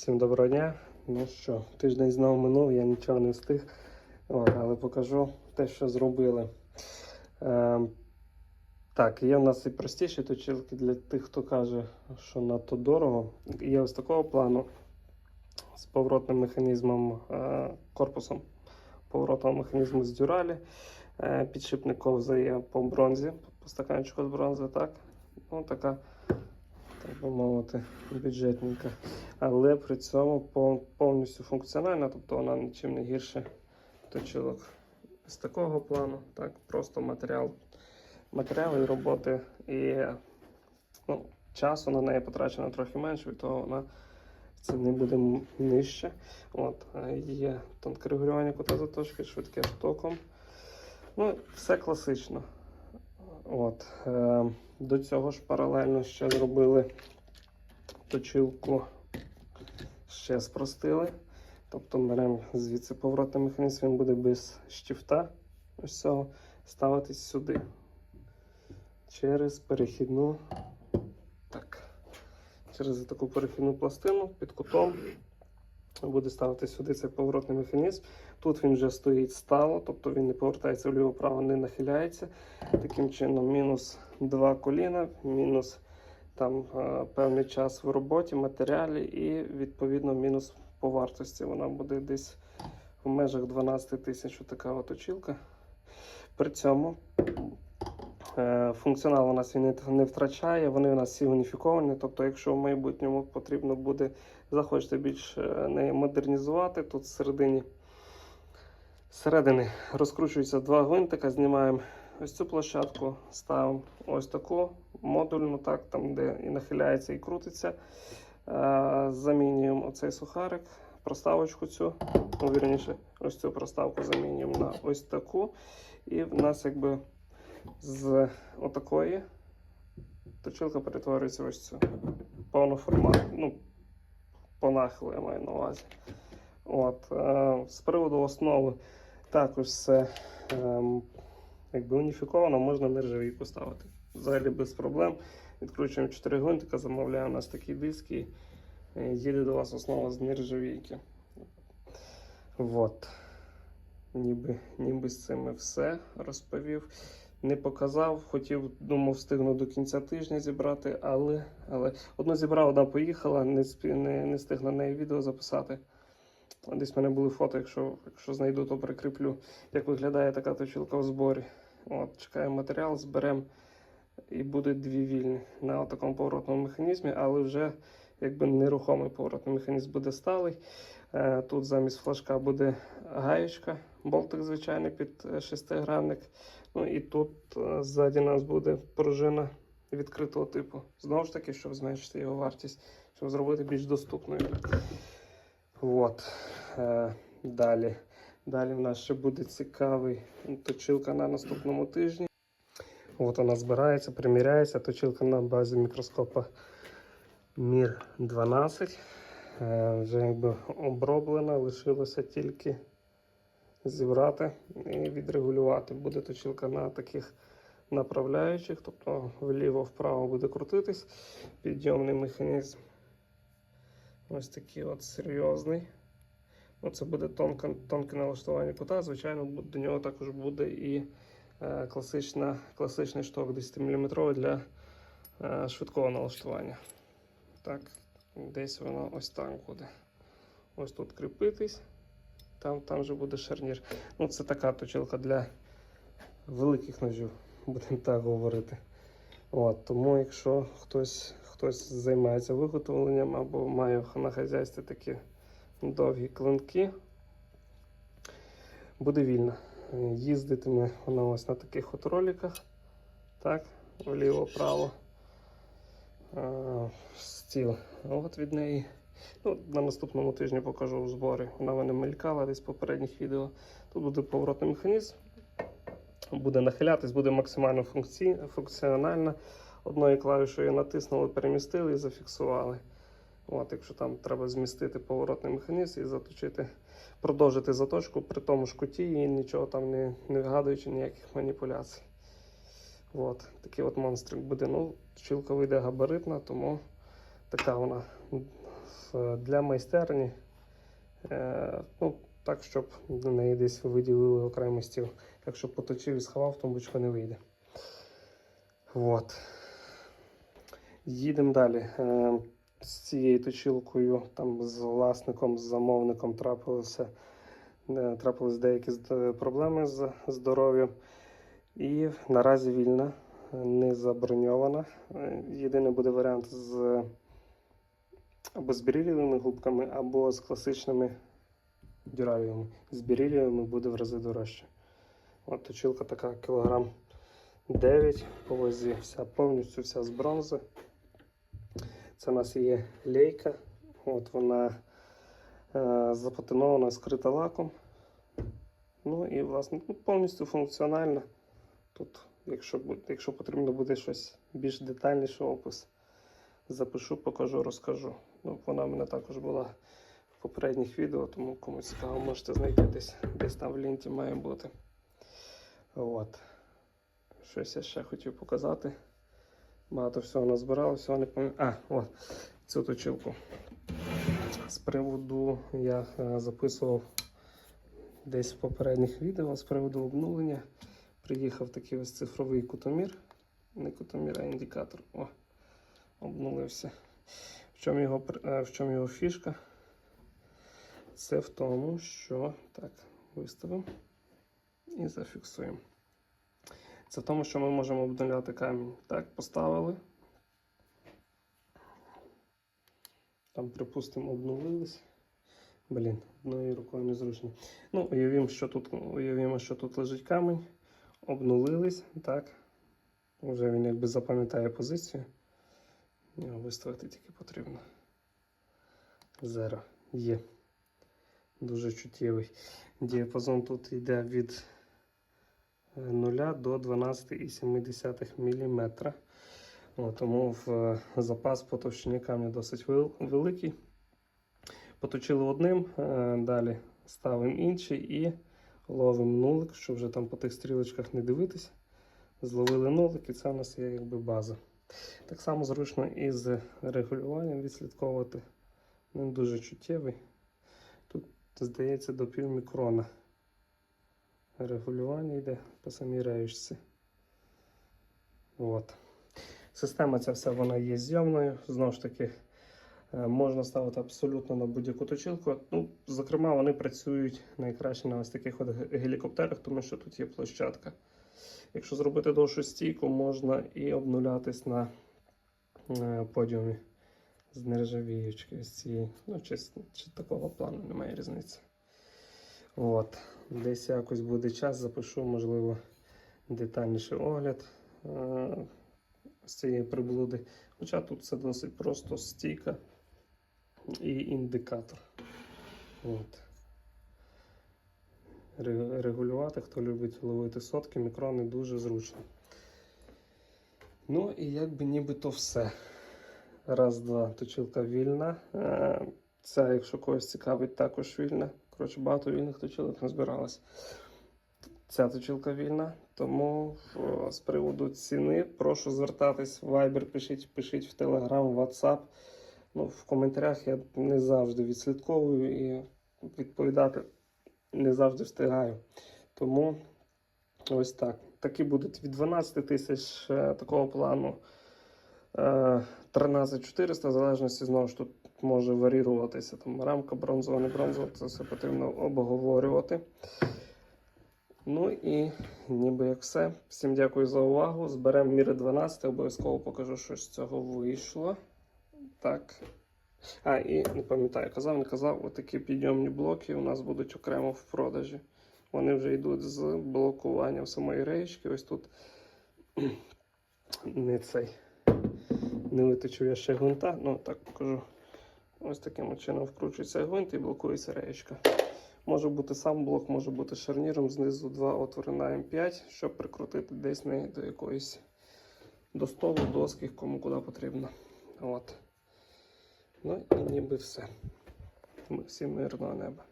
Всім доброго дня. Ну що, тиждень знову минув, я нічого не встиг, але покажу те, що зробили. Е, так, є в нас і простіші точилки для тих, хто каже, що надто дорого. Є ось такого плану з поворотним механізмом, е, корпусом поворотного механізму з дюралі. Е, підшипник ковзає по бронзі, по стаканчику з бронзи, так. Ну, така, так би мовити, бюджетненька але при цьому повністю функціональна, тобто вона нічим не гірше точилок з такого плану. Так, просто матеріал, матеріали і роботи і ну, часу на неї потрачено трохи менше, від того вона в ціні буде нижче. От, є тонке регулювання кута заточки, швидке током. Ну, все класично. От, е, до цього ж паралельно ще зробили точилку ще спростили. Тобто беремо звідси поворотний механізм, він буде без штифта. Ось цього ставитись сюди. Через перехідну. Так. Через таку перехідну пластину під кутом буде ставити сюди цей поворотний механізм. Тут він вже стоїть стало, тобто він не повертається вліво-право, не нахиляється. Таким чином, мінус два коліна, мінус там е, певний час в роботі, матеріалі і відповідно мінус по вартості. Вона буде десь в межах 12 тисяч така от очілка. При цьому функціонал у нас він не- не втрачає, вони у нас всі уніфіковані. Тобто, якщо в майбутньому потрібно буде, захочете більш е, неї модернізувати, тут всередині зсередини розкручуються два гвинтика, знімаємо ось цю площадку, ставимо ось таку модульну, так, там, де і нахиляється, і крутиться. Е, Замінюємо оцей сухарик, проставочку цю, ну, вірніше, ось цю проставку замінюємо на ось таку. І в нас якби з отакої точилка перетворюється в ось цю повноформат, ну, по я маю на увазі. От, е, з приводу основи також все ем, якби уніфіковано, можна нержавійку ставити. Взагалі без проблем. Відкручуємо 4 гвинтика, замовляємо у нас такий диск і е, їде до вас основа з нержавійки. Вот. Ніби, ніби з цим і все розповів. Не показав, хотів, думав, встигну до кінця тижня зібрати, але, але одну зібрав, одна поїхала, не, не, не встиг на неї відео записати. Десь в мене були фото, якщо, якщо знайду, то прикріплю, як виглядає така точилка в зборі. От, чекаємо матеріал, зберемо і буде дві вільні на такому поворотному механізмі, але вже якби нерухомий поворотний механізм буде сталий. Е, Тут замість флажка буде гаєчка, болтик звичайний під е, шестигранник. Ну і тут е, ззаді нас буде пружина відкритого типу. Знову ж таки, щоб зменшити його вартість, щоб зробити більш доступною. От. Далі. Далі в нас ще буде цікавий точилка на наступному тижні. От вона збирається, приміряється. Точилка на базі мікроскопа Мір 12. Е, Вже якби оброблена, лишилося тільки зібрати і відрегулювати. Буде точилка на таких направляючих, тобто вліво-вправо буде крутитись. Підйомний механізм. Ось такий от серйозний. Ну, це буде тонке, тонке налаштування кута. Звичайно, до нього також буде і е, класична, класичний шток 10-мм для е, швидкого налаштування. Так, десь воно ось так буде. Ось тут кріпитись, там, там же буде шарнір. Ну, це така точилка для великих ножів, будемо так говорити. От, тому якщо хтось, хтось займається виготовленням або має на хазяйстві такі довгі клинки, буде вільно. Їздитиме вона ось на таких от роликах. Так, вліво-право. Е, Стіл. От від неї. Ну, на наступному тижні покажу в зборі. Вона мене мелькала десь в попередніх відео. Тут буде поворотний механізм. Буде нахилятись, буде максимально функці... функціональна. Одною клавішою натиснули, перемістили і зафіксували. От, якщо там треба змістити поворотний механізм і заточити, продовжити заточку при тому ж куті і нічого там не, не вигадуючи ніяких маніпуляцій. От, такий от монстрик буде. Ну, чілка вийде габаритна, тому така вона для майстерні. Е, ну, так, щоб на неї десь виділили окремий стіл. Якщо поточив і сховав, то бочко не вийде. От. Їдемо далі. Е, з цією точилкою, там з власником, з замовником трапилося, е, трапились деякі проблеми з здоров'ям. І наразі вільна, не заброньована. Е, Єдиний буде варіант з або з бірілівими губками, або з класичними дюралівими. З бірілівими буде в рази дорожче. От точилка така кілограм 9 по вазі, вся повністю вся з бронзи. Це у нас є лейка. От вона е, запатинована, скрита лаком. Ну і власне ну, повністю функціональна. Тут, якщо, якщо потрібно буде щось більш детальніше опис, запишу, покажу, розкажу. Ну, вона в мене також була в попередніх відео, тому кому цікаво, можете знайти десь, десь там в ленті має бути. От. Щось я ще хотів показати. Багато всього назбирав, всього не пам'ятаю. А, от, цю точилку. З приводу я е, записував десь в попередніх відео з приводу обнулення. Приїхав такий ось цифровий кутомір. Не кутомір, а індикатор. О, обнулився. В чому його, е, в чому його фішка? Це в тому, що так, виставимо і зафіксуємо. Це в тому, що ми можемо обнуляти камінь. Так, поставили. Там, припустимо, обнулились. Блін, одною рукою незручно. Ну, уявімо, що тут, уявімо, що тут лежить камінь. Обнулились, так. Вже він якби запам'ятає позицію. Його виставити тільки потрібно. Зеро. Є. Дуже чуттєвий. Діапазон тут йде від 0 до 12,7 мм. Тому в е, запас по товщині камня досить вел- великий. Поточили одним, е, далі ставимо інший і ловимо нулик, щоб вже там по тих стрілочках не дивитись. Зловили нулик, і це у нас є якби база. Так само зручно і з регулюванням відслідковувати. Він дуже чуттєвий. Тут, здається, до пів мікрона. Регулювання йде по самій реєчці. От. Система ця вся вона є зйомною. Знову ж таки, можна ставити абсолютно на будь-яку точилку. Ну, зокрема, вони працюють найкраще на ось таких от гелікоптерах, тому що тут є площадка. Якщо зробити довшу стійку, можна і обнулятись на е, подіумі з нержавіючки з цієї. Ну, чи, чи такого плану, немає різниці. От. Десь якось буде час, запишу, можливо, детальніший огляд е, з цієї приблуди. Хоча тут це досить просто стійка і індикатор. От. Регулювати, хто любить ловити сотки, мікрони дуже зручно. Ну і якби нібито все. Раз, два, точилка вільна. Е, Ця, якщо когось цікавить, також вільна. Коротше, багато вільних точилок назбиралось. Ця точилка вільна. Тому з приводу ціни прошу звертатись в Viber, пишіть, пишіть в Telegram, WhatsApp. Ну, в коментарях я не завжди відслідковую і відповідати не завжди встигаю. Тому ось так. Такі будуть від 12 тисяч е, такого плану. е, 13 400, в залежності знову ж тут може варіруватися. Там рамка бронзова, не бронзова, це все потрібно обговорювати. Ну і ніби як все. Всім дякую за увагу. Зберемо міри 12, обов'язково покажу, що з цього вийшло. Так. А, і не пам'ятаю, казав, не казав, отакі підйомні блоки у нас будуть окремо в продажі. Вони вже йдуть з блокуванням самої реєчки. Ось тут не цей. Не виточив я ще гвинта, ну так покажу. Ось таким чином вкручується гвинт і блокується реєчка. Може бути сам блок, може бути шарніром, знизу два отвори на М5, щоб прикрутити десь неї до якоїсь до столу, доски, кому куди потрібно. От. Ну і ніби все. Ми Всім мирного неба.